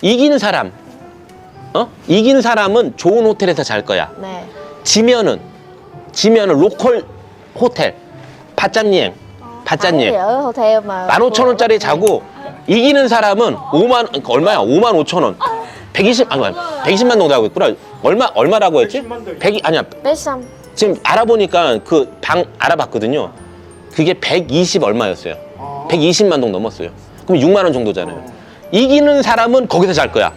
이기는 사람, 어? 이긴 사람은 좋은 호텔에서 잘 거야. 네. 지면은 지면은 로컬 호텔 받잡님 받잡님 Ở hotel mà 15,000원짜리 자고 이기는 사람은 5만 그러니까 얼마야? 5만 5천 원. 120 아니 120만 동다고 했구나. 얼마 얼마라고 했지? 100 아니야. Bếp 지금 알아보니까 그 방 알아봤거든요. 그게 120 얼마였어요. 120만 동 넘었어요. 그럼 6만 원 정도잖아요. 이기는 사람은 거기서 잘 거야.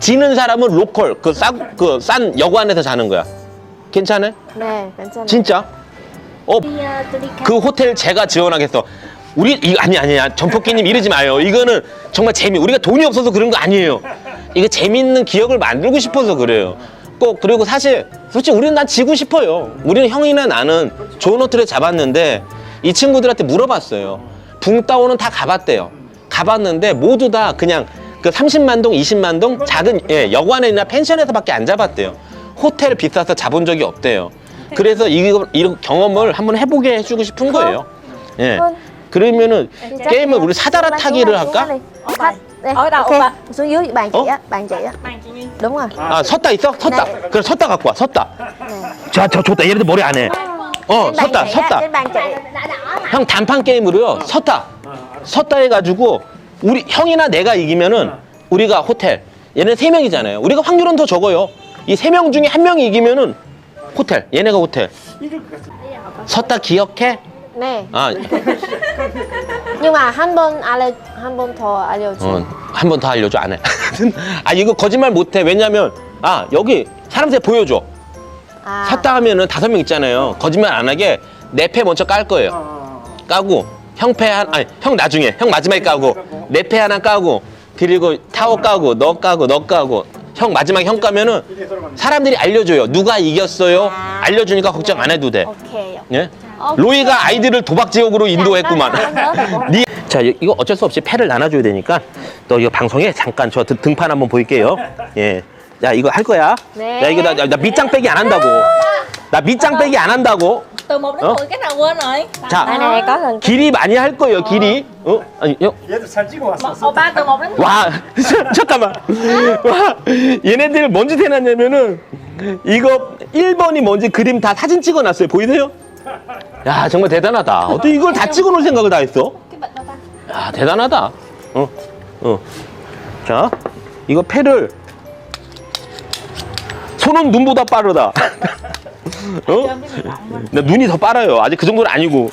지는 사람은 로컬 그 싼 그 싼 여관에서 자는 거야. 괜찮아? 네, 괜찮아요. 진짜? 어, 그 호텔 제가 지원하겠어. 우리 이 아니 아니야 전폭기님 이러지 마요. 이거는 정말 재미. 우리가 돈이 없어서 그런 거 아니에요. 이거 재밌는 기억을 만들고 싶어서 그래요. 꼭 그리고 사실 솔직히 우리는 난 지고 싶어요. 우리는 형이나 나는 좋은 호텔에 잡았는데 이 친구들한테 물어봤어요. 붕따오는 다 가봤대요. 가봤는데 모두 다 그냥 그 30만 동, 20만 동 작은 예, 여관이나 펜션에서밖에 안 잡았대요. 호텔 비싸서 잡은 적이 없대요. 그래서 이거 이런 경험을 한번 해보게 해주고 싶은 거예요. 예. 그러면은 게임을 우리 사다라 타기를 할까? Thách. Đây, Ở đâu, ok. bà? Xuống dưới bàn chị Ủa? á, bàn chị á. Bàn chị Nguyên Đúng rồi. 아 섰다 있어? 섰다. 네. 그래 섰다 갖고 와. 섰다. 네. 자, 저 줬다. 얘네들 머리 안 해. 어, Trên bàn 섰다, chị á, 섰다. trên bàn chị. 형 단판 게임으로요. 섰다. 섰다 해가지고 우리 형이나 내가 이기면은 우리가 호텔. 얘네 세 명이잖아요. 우리가 확률은 더 적어요. 이 세 명 중에 한 명이 이기면은 호텔. 얘네가 호텔. 섰다 기억해? Nè. 아, Nhưng mà 한 번 알려 한 번 더 알려줘. 어, 한 번 더 알려줘 안 해. 아 이거 거짓말 못해. 왜냐면 아 여기 사람들 보여줘. 아. 섰다 하면은 다섯 명 있잖아요. 거짓말 안 하게 내 패 먼저 깔 거예요. 까고 형패한 아니 형 나중에 형 마지막에 까고 내 패 하나 까고 그리고 타워 까고 너 까고 너 까고 형 마지막에 형 까면은 사람들이 알려줘요. 누가 이겼어요? 알려주니까 걱정 안 해도 돼. 오케이. 예? 로이가 아이들을 도박 지역으로 인도했구만. 니- 자, 이- 이거 어쩔 수 없이 패를 나눠줘야 되니까 너 이거 방송에 잠깐 저 등- 등판 한번 보일게요. 예. 야, 이거 할 거야. 네. 야, 이거 나, 나 밑장 빼기 안 한다고. 나 밑장 빼기 안 한다고. Từ 1 đến Ủa? 10 cái nào quên rồi 자, Này này có lần 길이 많이 할 거예요, 길이. 어? 아니, 형. 얘도 잘 찍어 왔어. Ồ ba từ 1 đến 10 와, 잠깐만. 와, 얘네들 뭔짓 해놨냐면은, 이거 1번이 뭔지 그림 다 사진 찍어 놨어요. 보이세요? 야, 정말 대단하다. 어떻게 이걸 다 찍어 놓을 생각을 다 했어? Cái bịch đâu ta 야, 대단하다. 어, 어. 자, 이거 패를, 손은 눈보다 빠르다. 어? 나 눈이 더 빠르요. 아직 그 정도는 아니고.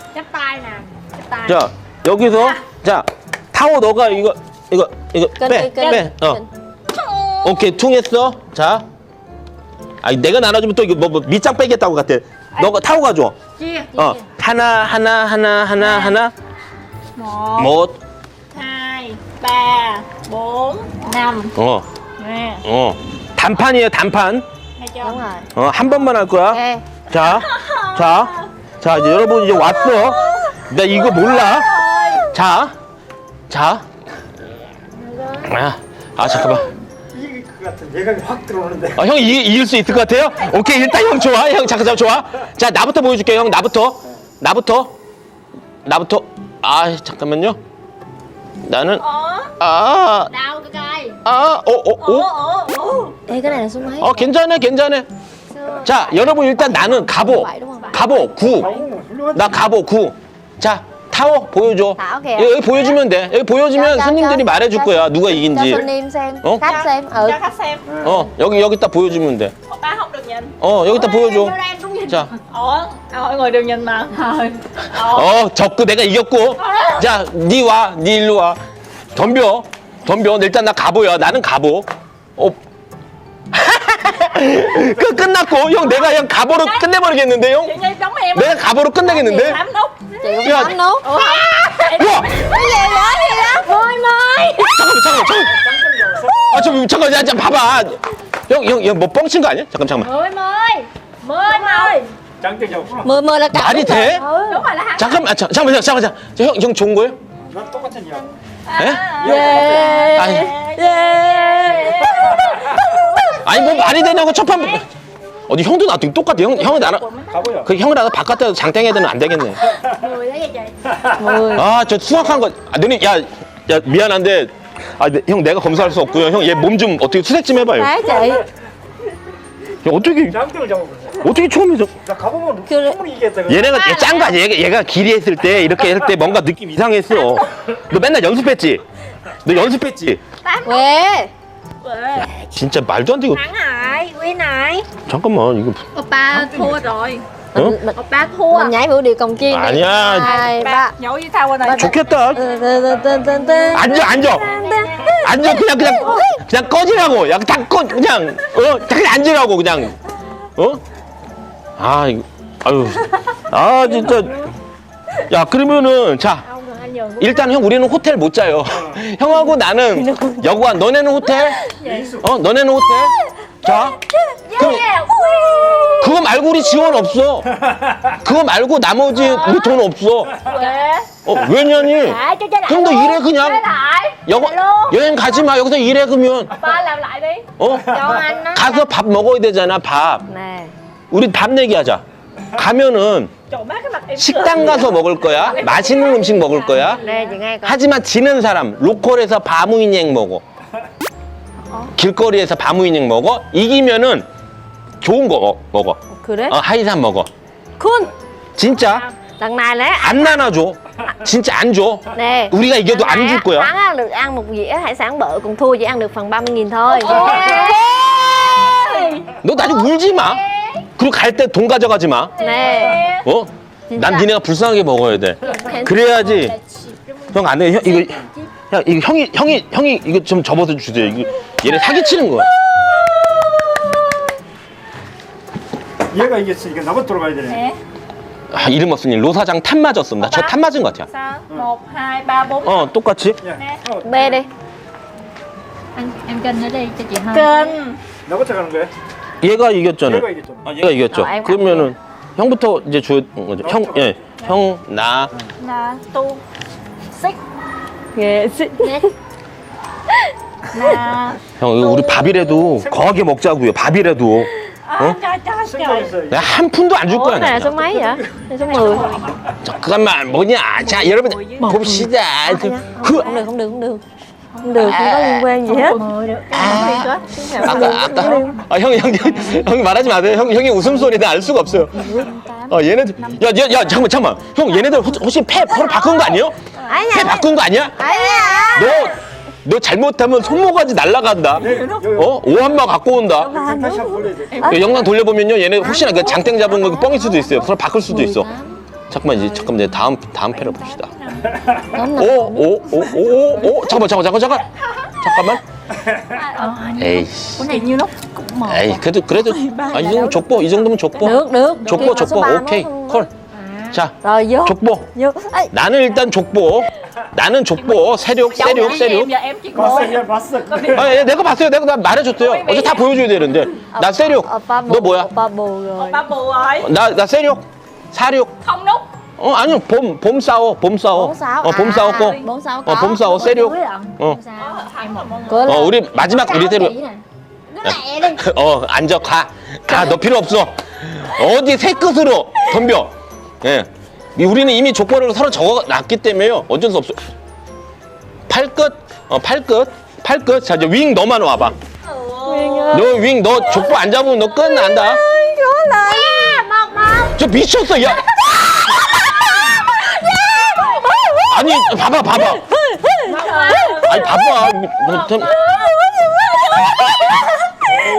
자, 여기서, 자, 타워 너가 이거, 이거, 이거 빼. 빼. 어. Kênh. 오케이 통했어. 자. 아니 내가 나눠주면 또 이거 뭐, 뭐 밑장 빼겠다고 같아. 너가 타고 가줘 어. 하나 하나 하나 하나 하나. 1뭐2 3 4 5 어, Nè 어. 단판이에요 단판 Rồi. 어, 한 번만 할 거야? Ok. 자, 자, 자 이제 여러분 이제 왔어. 나 이거 몰라. 자, 자. 아, 아 잠깐만. 이길 것 같은 예감이 확 들어오는데. 아, 형 이, 이길 수 있을 것 같아요? 오케이 일단 형 좋아. 형 잠깐 잠깐 좋아. 자 나부터 보여줄게 형. 나부터. 나부터. 나부터. 아 잠깐만요. 나는 Ủa 아. coi coi 아, 어, 어, Ủa 어? ủa ủa Mấy? 어, 괜찮아, 괜찮아. 자, 여러분 일단 나는 가보, 가보 9. 어, 훌륭하다. 나 가보 9. 자, 타워 보여줘. Thảo kìa. 여기, 여기 보여주면 돼. 여기 보여주면 Cho- cho- 손님들이 cho- 말해줄 거야, 누가 Cho 이긴지. 손님 xem, Ủa? khách xem. Ừ. Cho khách xem 어, 여기 여기다 보여주면 돼. Ủa ba không được nhìn 어, 여기다 보여줘. 자, Ủa đều nhìn mà Ủa 어, 적고 내가 이겼고. 자, 니 와, 니 일로 와. 덤벼, 덤벼. 일단 나 가보야. 나는 가보. 어. 그 끝났고, 형 내가 형 가보로 끝내버리겠는데, 형? Chị Nhi giống em 내가 가보로 끝내겠는데? Tám nút Chị cũng Dạ. bấm nút. Ủa không 우와! Cái gì đó gì đó? Mười mười. 잠깐만 잠깐만 잠깐만 아저 잠깐 야, 야 봐봐 형 형 형 뭐 뻥친 거 아니야? 잠깐 잠깐만 Mười mươi Mười mười 장대기 없어. Mười mười là cả. 말이 돼? Đúng rồi là hai 잠깐만 아, 잠- 잠깐만 잠깐만 잠깐만 형형 좋은 거예요? 난 똑같은 이야. 에? Yeah. 아니 Yeah. 아니 뭐 말이 되냐고 첫판 어디 형도 나도 똑같아 형 형은 나랑. 그 형을 나랑 바깥에서 장땡 애들은 안 되겠네. 아 저 수학한 거 아, 너네 야, 야 미안한데 아, 네, 형 내가 검사할 수 없고요. 형 얘 몸 좀 어떻게 수색 좀 해봐요. Chị 형, 어떻게 장등을 잡아보세요. 어떻게 처음에 저나 가보면 그래. 충분히 이겼다. 얘네가 짠거 아니야? 얘가, 얘가 길이 했을 때 이렇게 할때 뭔가 느낌 이상했어. 너 맨날 연습했지? 너 연습했지? Quê 진짜 말도 안 되고. Rồi, win rồi. 잠깐만 이거 Oppa thua rồi. 어? mình, Oppa thua. mình nhảy vũ điệu cồng chiên đi 아니야. Hai ba nhổ với tao qua đây. 좋겠다. 앉아 앉아. 앉아 그냥 그냥 그냥 꺼지라고. 야, 다꺼 그냥 어, 다 그냥 앉으라고 그냥. 어? 아 이거 아유. 아 진짜. 야 그러면은 자 Nhường. 일단 형 우리는 호텔 못 자요. 형하고 나는 여관 너네는 호텔? 어 너네는 호텔? 자 그럼 그거 말고 우리 지원 없어. 그거 말고 나머지 우리 돈 없어. Quê. 어 왜냐니? 그럼 너. 일해 그냥. 여관 여행 가지 마 여기서 일해 그러면. 어. 가서 밥 먹어야 되잖아 밥. Nè 우리 밥 내기하자. 가면은 식당 가서 먹을 거야. 맛있는 음식 먹을 거야. 하지만 지는 사람 로컬에서 바무인행 먹어. 길거리에서 바무인행 먹어. 이기면은 좋은 거 먹- 먹어. 그래? 어, 하이산 먹어. Cool 진짜 lẽ 안 나눠줘. 진짜 안 줘. Nè 우리가 이겨도 안 줄 거야. Thắng á, được ăn một dĩa hải sản bự Còn thua chỉ ăn được phần 30 nghìn thôi 너 나중에 울지 마. 그리고 갈 때 돈 가져가지 마. Nè 어? 난 니네가 불쌍하게 먹어야 돼. 그래야지. 형안 해. 형 이거 야 이거 형이 형이 형이 이거 좀 접어서 주세요. 이거 얘네 사기치는 거야. 얘가 이겼으니까 나부터 들어가야 되네. Nè. 아, 이름 없으니 로 사장 탄 맞았습니다. 저탄 맞은 것 같아요. Sao? Một, hai, ba, bốn. 어 똑같이. 야, 네. 어, B đi Anh em kênh ở đây cho chị hơn. Kênh. 나부터 가는 거야? 얘가 이겼잖아요. 얘가 이겼잖아. 아, 얘가 이겼죠. 어, 알고 그러면은 형부터 이제 주 거죠. 형, 예, 형, 나. Là tu. Xích. Ghê xích Là. 형, 이거 우리 밥이라도 거하게 먹자고요. 밥이라도. Trời. 생각했어. 내가 한 푼도 안 줄 거야. cái này 나. số mấy vậy? Này số 10 잠깐만 뭐냐? 자, 여러분 봅시다. 그, Không được không được không được Không được không có liên quan gì hết Mười được. 아까 아까 아 형이 형이 형이 말하지 마세요. 형 형이 웃음소리 내알 수가 없어요. 어 얘네들 야 야 야, 잠깐만 잠깐만 형 얘네들 혹- 혹시 패 서로 바꾼 거 아니에요? Ấy 패 바꾼 거 아니야? Nha 너너 잘못하면 손모가지 날라간다. 네, 어 오한마 갖고 온다. 다시 한번. 그 영상 돌려보면요 얘네 혹시나 그 장땡 잡은 거 뻥일 수도 있어요. 서로 바꿀 수도 있어. 잠깐만 이제 잠깐만 이제 다음 다음 패를 봅시다. 오오오오오 잠깐만 잠깐만 잠깐만 잠깐만. 잠깐만. 에이씨. Cái này cũng. 에이 그래도 그래도 아, 이 정도 족보 이 정도면 족보. Được được 족보 족보. ba 오케이 콜. 자 Rồi vô 족보. vô Ê, 나는 일단 족보. 나는 족보. 세력 세력 세력 em giờ em chỉ 봤어, ngồi. 얘 봤어. 아 예, 내가 봤어요. 내가 나 말해줬어요. 어제 다 보여줘야 되는데. 나 세력 너 뭐야? Oppa bù rồi Ba bù rồi. 나 나 세력 Không nút. 어 아니요 봄 봄 싸워 봄 싸워. Bốn sáu 어봄 À, 싸웠고. Bốn sáu 어봄 싸워 Cuối lần. 어. mọi người. Cửa 어. 우리 마지막 우리 대로 어 앉아 가가너 필요 없어. 어디 새 끝으로 덤벼. 예. 이- 우리는 이미 족보를 서로 적어놨기 때문에요. 어쩔 수 없어. 팔끝. 어 팔끝. 팔끝. 자 이제 윙 너만 와봐. 너윙 너 족보 안 잡으면 너 끝난다 저 미쳤어 야 아니 봐봐 봐봐 아니 봐봐 너 참-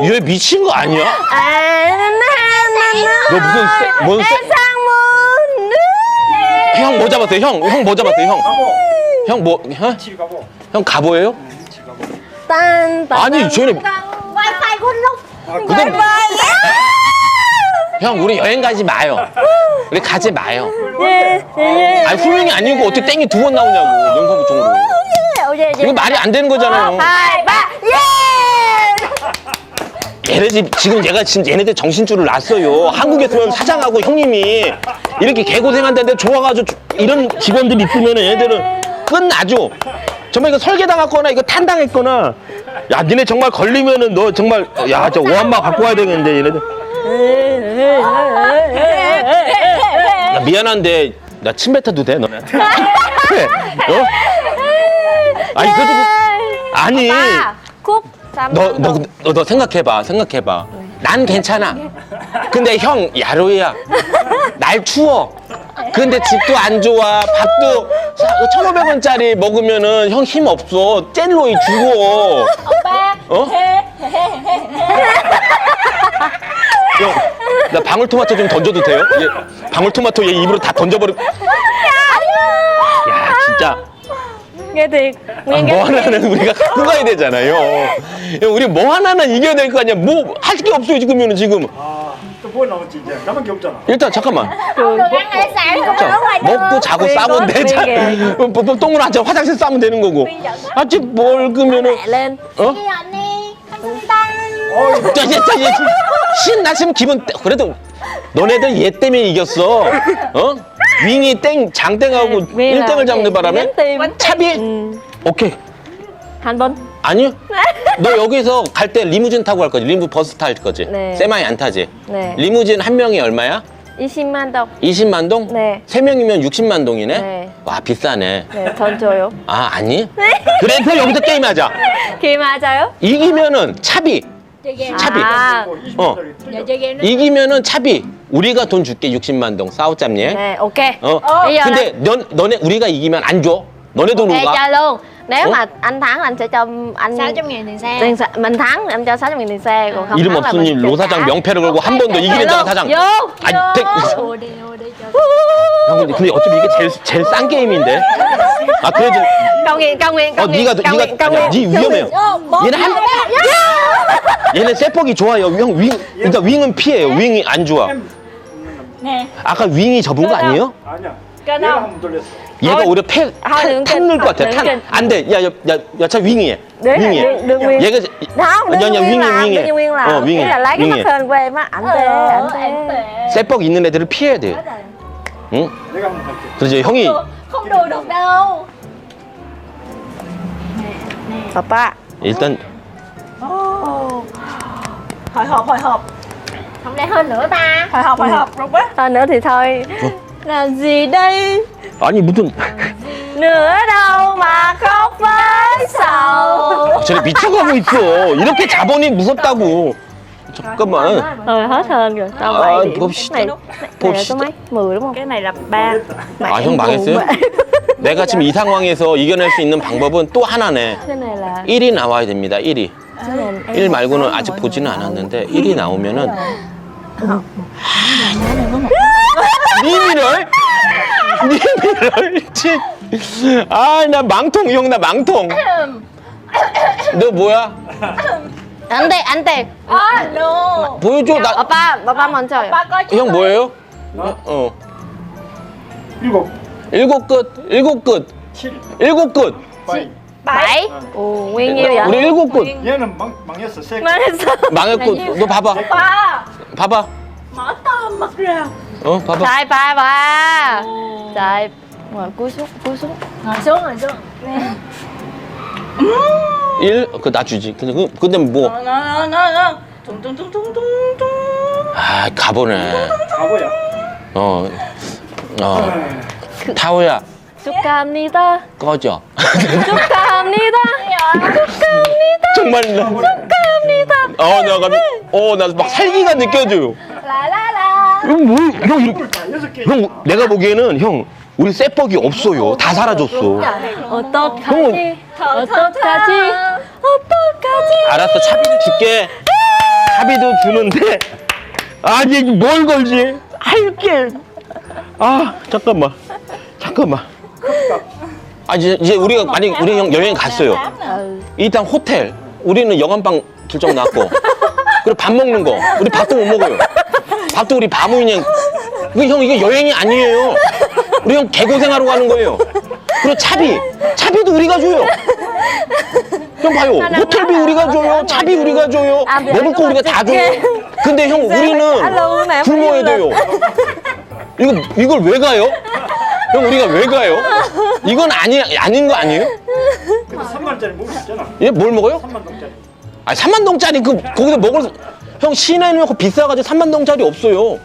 얘 미친 거 아니야? 너 무슨 세, 뭔 세, Sang muôn 형뭐 잡았어요? 형, 형 뭐 잡았어요? 형. 형 뭐, 형, 칠 가보. 형 가보예요? 아니 쟤네, lúc. 아, 그건, 형 우리 여행 가지 마요. 우리 가지 마요. 아니 훌륭이 아니고 어떻게 땡이 두 번 나오냐고 영상부총으로. 이거 말이 안 되는 거잖아요. Hai ba Yeah 얘네 집 지금 얘가 지금 얘네들 정신줄을 놨어요. 한국에서는 사장하고 형님이 이렇게 개고생한다는데 좋아가지고 주- 이런 직원들 있으면 얘네들은 끝나죠. 정말 이거 설계당했거나 이거 탄당했거나 야 니네 정말 걸리면은 너 정말 야 저 오한마 갖고 와야 되겠는데 얘네들 나 미안한데 나 침 뱉어도 돼 너네한테? 어? 아니 그래도 아니. 오빠 쿡 3만 너너 동. 너, 너 생각해봐 생각해봐. 난 괜찮아. 근데 형 야로이야. 날 추워. 근데 집도 안 좋아. 밥도 1,500원짜리 먹으면은 형 힘 없어. 젤로이 죽어. Ba 어? 형, 나 방울토마토 좀 던져도 돼요? 얘, 방울토마토 얘 입으로 다 던져버리. 야, 진짜. thiệt 아, 뭐 하나는 우리가 갖고 가야 되잖아요. 형, 우리 뭐 하나는 이겨야 될 거 아니야. 뭐 할 게 없어요, 지금은 지금. 아또뭐 나왔지 이제 나밖에 없잖아 일단 잠깐만. Đường 먹고 자고 왜 싸면 뭐, 뭐, 똥을 앉아 화장실 싸면 되는 거고. 아직 뭘 그러면은 어? 언니 이제, 자, 이제 신났으면 기분 떼- 그래도 너네들 얘 때문에 이겼어. 어? 윙이 땡 장땡하고 왜일 1등을 잡는 바람에 차비 ừ. 오케이. hành 아니요. 너 여기서 갈 때 리무진 타고 갈 거지. 리무 버스 탈 거지. 네. 세마이 안 타지. 네 리무진 한 명이 얼마야? 20만 동 20만 동? 네. 세 명이면 60만 동이네. 네. 와 비싸네. 네, 돈 줘요 아 아니? 그래서 여기서 게임하자. mà 줘요 이기면은 차비. 차비. 아, 뭐 어. 20만짜리 Giờ chơi game đó 이기면은 차비. 우리가 돈 줄게 60만 동 싸우잡니? 네 ok 어. giờ 근데 너, 너네 우리가 이기면 안 줘. 너네 돈으로 Ê, 가. chơi luôn nếu Ủa? mà anh thắng anh sẽ cho anh 600 ngàn tiền xe tiền xe, mình thắng em cho 600 nghìn tiền xe còn không 이름 thắng là 없으니 mình 로 사장 trả. 명패를 걸고 한 번도 이기는 자가 사장. vô 아니, 대- Ồ đi ồ đi cho 형 근데, 근데 어차피 이게 제일 제일 싼 게임인데. 아 그래도 cầu nguyện cầu nguyện cầu 어 nguyện 네가 cầu nguyện cầu 네가 nguyện 네 위험해요. 얘는 한 얘는 세폭이 좋아요. 형 윙, 그러니까 윙은 피해요. 윙이 안 좋아. Nè 아까 윙이 접은 거 아니에요? 아니야 얘가? 한번 돌렸어 얘가 어, 오히려 패, 아, 탄, 능근, 탄 넣을 것 같아. 탄. 능근. 안 돼. 야, 야, 야, 야, 차 윙이에. Là 윙이에. đương nguyên 얘가 아니, 아니야, nguyên 윙이, làm 윙이. 어, 윙이. Ý là lấy cái 윙이. mắt hên của em á ảnh tê Ờ ảnh anh tê tệ 세뻑 있는 애들을 피해야 돼. 응? 내가 한번 할게 그래서 형이 Không đùa được đâu papa 일단 Hồi hộp hồi hộp Không lẽ hơn nữa ta Hồi hộp hồi hộp rục á thôi nữa thì thôi làm gì đây 아니 무슨 nữa đâu mà khóc với sầu 쟤네 미쳐가고 있어. 이렇게 자본이 무섭다고. 잠깐만. rồi hết hên rồi tao 아, bảy điểm 봅시다. này này là số mấy 10 đúng không Cái này là 3 Mẹ 아, 형 em 망했어요? vậy. 내가 지금 이 상황에서 이겨낼 수 있는 방법은 또 하나네. cái này là 1이 나와야 됩니다. 1이. cái này em 1 말고는 아직 보지는 않았는데 1이 나오면은 니미를 니미를 아나 망통 형 나 망통 너 뭐야 anh tiền À no 보여줘 나형 papa papa 먼저 coi chứ 뭐예요 어 일곱 일곱 끝 일곱 끝 칠 일곱 끝 nguyên nhiêu vậy 우리 일곱 끝 얘는 망, 망했어 세 sao? 망했고 너 봐봐 Ba 봐봐 to mặt ra 어 봐봐 xuống Ngồi xuống ngồi xuống Nè 1그나 주지 근데 그 근데 뭐 tung tung 아 가보네 바보야 어, 어, 타오야, 축하합니다 꺼져. 축하합니다 축하합니다 정말 나, 축하합니다 어, 나, 가, 어, 나 막 살기가 느껴져요. La 형, 뭐, 형, 이렇게, 형, 내가 보기에는 형, 우리 쇠뻑이 없어요. 다 사라졌어. 어떡하지 어떡하지 어떡하지 알았어, 차비도 줄게. 차비도 주는데, 아니, 뭘 걸지? 할게. 아, 잠깐만. 잠깐만. 아, 이제, 이제 우리가, 만약 우리 형 여행 갔어요. ừ 일단 호텔 우리는 여관방 결정 났고 그리고 밥 먹는 거 우리 밥도 못 먹어요 밥도 우리 바보 그냥 이거 형 이게 여행이 아니에요. 우리 형 개고생하러 가는 거예요. 그리고 차비 차비도 우리가 줘요. 형 봐요. 호텔비 우리가 줘요. 차비 우리가 줘요. 아, 네. 먹을 거 우리가 다 줘요. 근데 형 우리는 네, 굶어야 돼요. 이거 이걸 왜 가요? 형 우리가 왜 가요? 이건 아니 아닌 거 아니에요? 근데 3만짜리 먹을 수 있잖아. 얘 뭘 먹어요? 3만 동짜리. 아 3만 동짜리 그 거기서 먹을 수- 형 시내는 그 비싸가지고 3만 동짜리 없어요.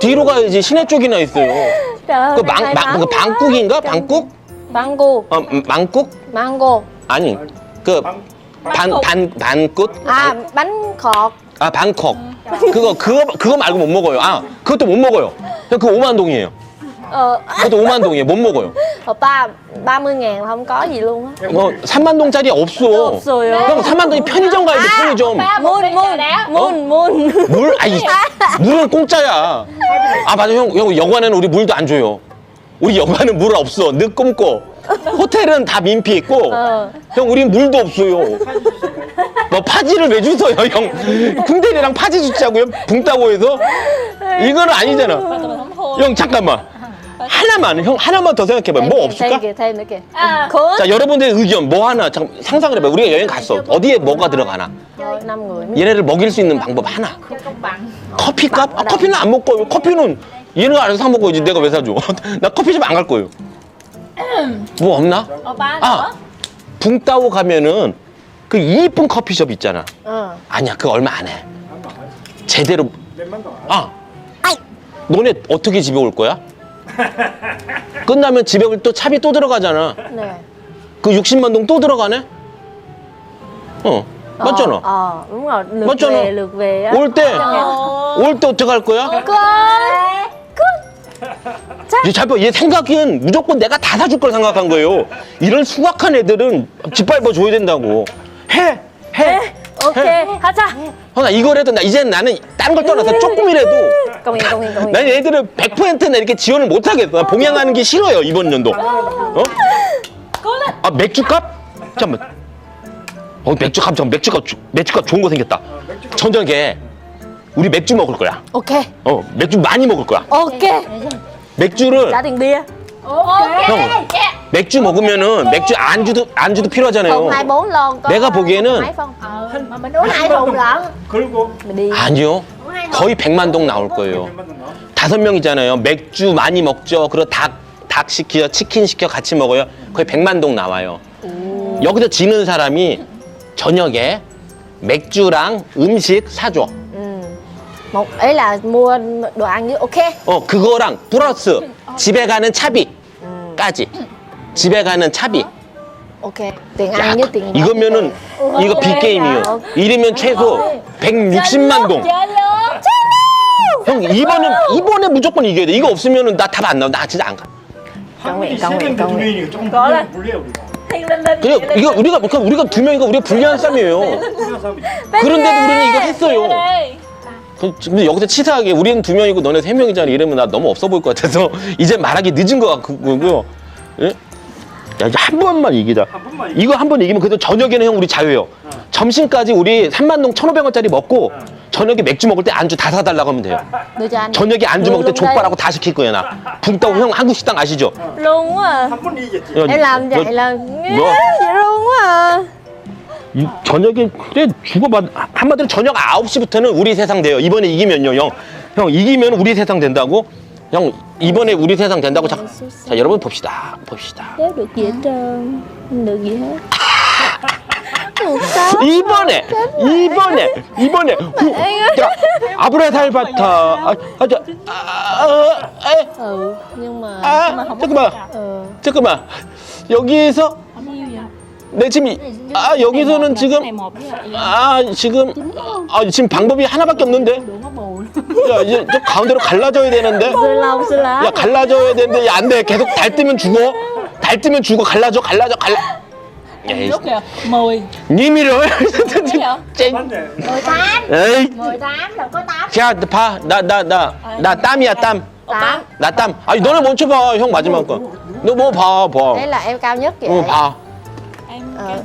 뒤로 가야지 시내 쪽이나 있어요. 그 망, 망. 그 방국인가? 방국? Mango 어, 음, 망국? Mango 아니 그 방- 반반 반꽃 bánh khọt 아 방콕 그거 그거 그거 말고 못 먹어요 아 그것도 못 먹어요 형 그거 5만 동이에요 Ờ. 그것도 5만 동이에요. 못 먹어요. Oppa 30 ngàn không có gì luôn á. 어 3만 동짜리 없어. 없어요. 형 3만 동이 편의점 가야 돼 편의점. một Moon ly moon trà đá moon moon 물? 아니 물은 공짜야. 아 맞아. 형, 형 여관에는 우리 물도 안 줘요. 우리 여관은 물 없어. 늘 끊고 호텔은 다 민폐 있고 어. 형 우린 물도 없어요. 뭐 파지를 왜 주세요 형? 궁대리랑 파지 주자고요? 붕 따고 해서? 이거는 아니잖아. 형 잠깐만 하나만 형 하나만 더 생각해봐요 뭐 없을까? Thêm nữa kìa À. Khứa 자 여러분들의 의견 뭐 하나 잠깐 상상을 해봐요 우리가 여행 갔어 어디에 뭐가 들어가나 얘네를 먹일 수 있는 방법 하나 커피값? 아, 커피는 안 먹고요. 커피는 얘는 알아서 사 먹어야지. 내가 왜 사줘? 나 커피숍 안갈 거예요. 뭐 없나? oppa 아, nữa 붕따오 가면은 그 이쁜 커피숍 있잖아. Ờ 아니야, 그거 얼마 안 해. 제대로. 아, 너네 어떻게 집에 올 거야? 끝나면 집에 또 차비 또 들어가잖아. Nè 그 60만 동 또 들어가네? 어, 맞잖아. Nó. lượt về á 올 때, Ờ. 올때 어떻게 할 거야? 얘 잡혀. 얘 생각은 무조건 내가 다 사줄 걸 생각한 거예요. 이런 수학한 애들은 짓밟아 줘야 된다고. 해, 해. Ok 하자 허나 이거라도 나 이제는 나는 다른 걸 떠나서 조금이라도 công nhận 나는 애들을 100%나 이렇게 지원을 못 하겠어. 나 봉양하는 게 싫어요 이번 연도. 어? 아 맥주값? 잠깐만. 어 맥주값 잠깐 맥주값 주- 맥주값 좋은 거 생겼다. 저녁에 우리 맥주 먹을 거야. Ok 어 맥주 많이 먹을 거야. Ok 맥주를 ok 형 맥주 먹으면은 맥주 안주도 안주도 필요하잖아요. Không hai bốn lon có 내가 보기에는 Mấy phân ờ mà mình uống Hai hai thùng thùng lận 걸고 Mình đi 아니요. 거의 100만 동 나올 거예요. 다섯 명이잖아요. 맥주 많이 먹죠. 그리고 닭, 닭 시켜, 치킨 시켜 같이 먹어요. 거의 100만 동 나와요. 여기서 지는 사람이 저녁에 맥주랑 음식 사줘. Một ý là mua đồ ăn với ok 어, 그거랑 플러스 집에 가는 차비까지. 집에 가는 차비. Ok tiền 야, ăn với tiền 이거면은 이거 빅게임이요. 이러면 최소 160만 동. 형 이번에 이번에 무조건 이겨야 돼. 이거 없으면은 나 답 안 나와. 나 진짜 안 가. 한 분이 깡세깡 명인데 두깡 명이니까 조금 có lên 불리해 우리가 thiên linh linh 그냥 이거 우리가 그러니까 우리가 두 명이니까 우리가 불리한 싸움이에요. 우리가 싸움이 그런데도 우리는 이거 했어요. 그, 근데 여기서 치사하게 우리는 두 명이고 너네 세 명이잖아. 이러면 나 너무 없어 보일 것 같아서 이제 말하기 늦은 것 같고요. 예? 야, 이제 한 번만 이기자. 한 번만 이기자. 이거 한 번 이기면 그래도 저녁에는 형 우리 자유예요. 점심까지 우리 3만동 1,500원짜리 먹고 저녁에 맥주 먹을 때 안주 다 사달라고 하면 돼요. Anh 저녁에 안주 먹을 때. 족발하고 다 시킬 거예요, 나. 붕따고 형 한국 식당 아시죠? Luôn quá à 한 번 이겼지 야, Em làm 너- vậy là 너- Vậy luôn quá à 이 저녁에 그래 죽어봐 한마디로 저녁 9시부터는 우리 세상 돼요. 이번에 이기면요 형. 형 이기면 우리 세상 된다고? 형 이번에 우리 세상 된다고? 자, 자 여러분 봅시다. 봅시다. Đéo được gì hết trơn Không được gì hết Một sáu 이번에 이번에 이번에 후, 자 아브라살바타 아, 아, 저, 아, 아, 아, Ừ Nhưng mà 아, 잠깐만. Ừ 잠깐만. 여기에서 내 지금 이- 아 여기서는 지금 아 지금 아 지금 방법이 하나밖에 없는데? 야 이제 저 가운데로 갈라져야 되는데? 야 갈라져야 되는데 야 안 돼. 계속 달 뜨면 죽어. 달 뜨면 죽어. 갈라져 갈라져 갈라 에이 kìa mười 님이래 쨍. 맞네 18 에이. 18 đâu có 8 자봐 나 나 나. 나 땀이야 땀. 나 Tám 땀. 아니 너네 먼저 봐 형 마지막 거 너 뭐 봐 봐. Đấy là em cao nhất vậy 어 봐. 어.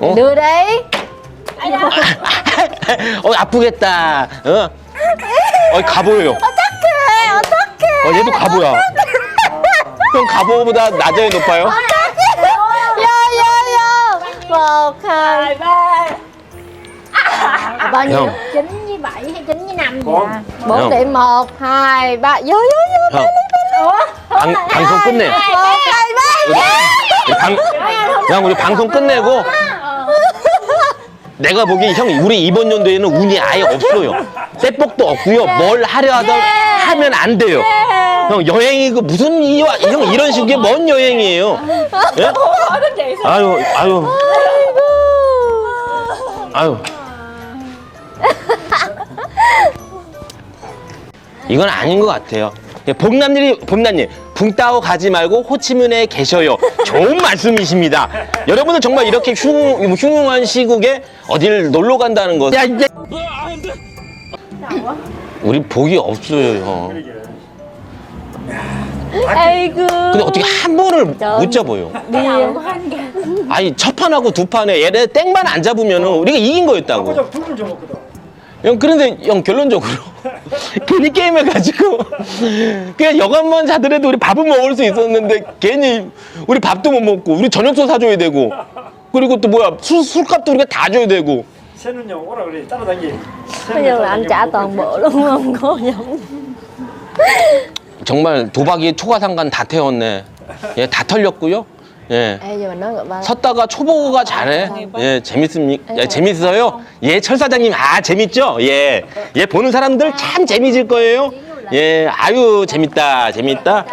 어? 누라이? 어 아프겠다. 어? 어 가보여요. 어떡해, 어떡해. 어 얘도 가보야. 형 가보보다 낮아요 높아요? 야야야. Vào khai. À, bao nhiêu? Không. chín với bảy hay chín với năm gì Bốn. à? Không. 4 điểm 1 2 3. Vô vô vô. 형 방, 방송 끝내. 1 2 3. 방, 그냥 우리 방송 끝내고 내가 보기 형 우리 이번 연도에는 운이 아예 없어요. 떼복도 없고요. 뭘 하려 하던 하면 안 돼요. 형 여행이고 무슨 이와 형 이런 식의 뭔 여행이에요? 예? 아유 아유 아유 이건 아닌 것 같아요. 예, 봄남일이 봄남일 붕따오 가지 말고 호치민에 계셔요. 좋은 말씀이십니다. 여러분들 정말 이렇게 흉, 흉흉한 시국에 어딜 놀러 간다는 것. 야 이제 우리 복이 없어요, 형. 아이고. 근데 어떻게 한 번을 못 잡아요? 아니 첫 판하고 두 판에 얘네 땡만 안 잡으면 우리가 이긴 거였다고. 두분 줘먹거든. 형 그런데 형 결론적으로. 괜히 게임해가지고. 그냥 여간만 자더라도 우리 밥은 먹을 수 있었는데 괜히 우리 밥도 못 먹고 우리 저녁도 사줘야 되고. 그리고 또 뭐야 술, 술값도 우리가 다 줘야 되고. 새는 형 오라 그래. 따라다니. Bây giờ là anh trả toàn bộ luôn không có giống. 정말 도박이 초과상관 다 태웠네. 예 다 털렸고요 예 Ê giờ mình nói gọi ba. 섰다가 초보가 잘해. 예, 재밌습니까? 예, 재밌어요? 예, 철 사장님, 아, 재밌죠? 예. 예, 보는 사람들 참 재미질 거예요. 예, 아유, 재밌다, 재밌다.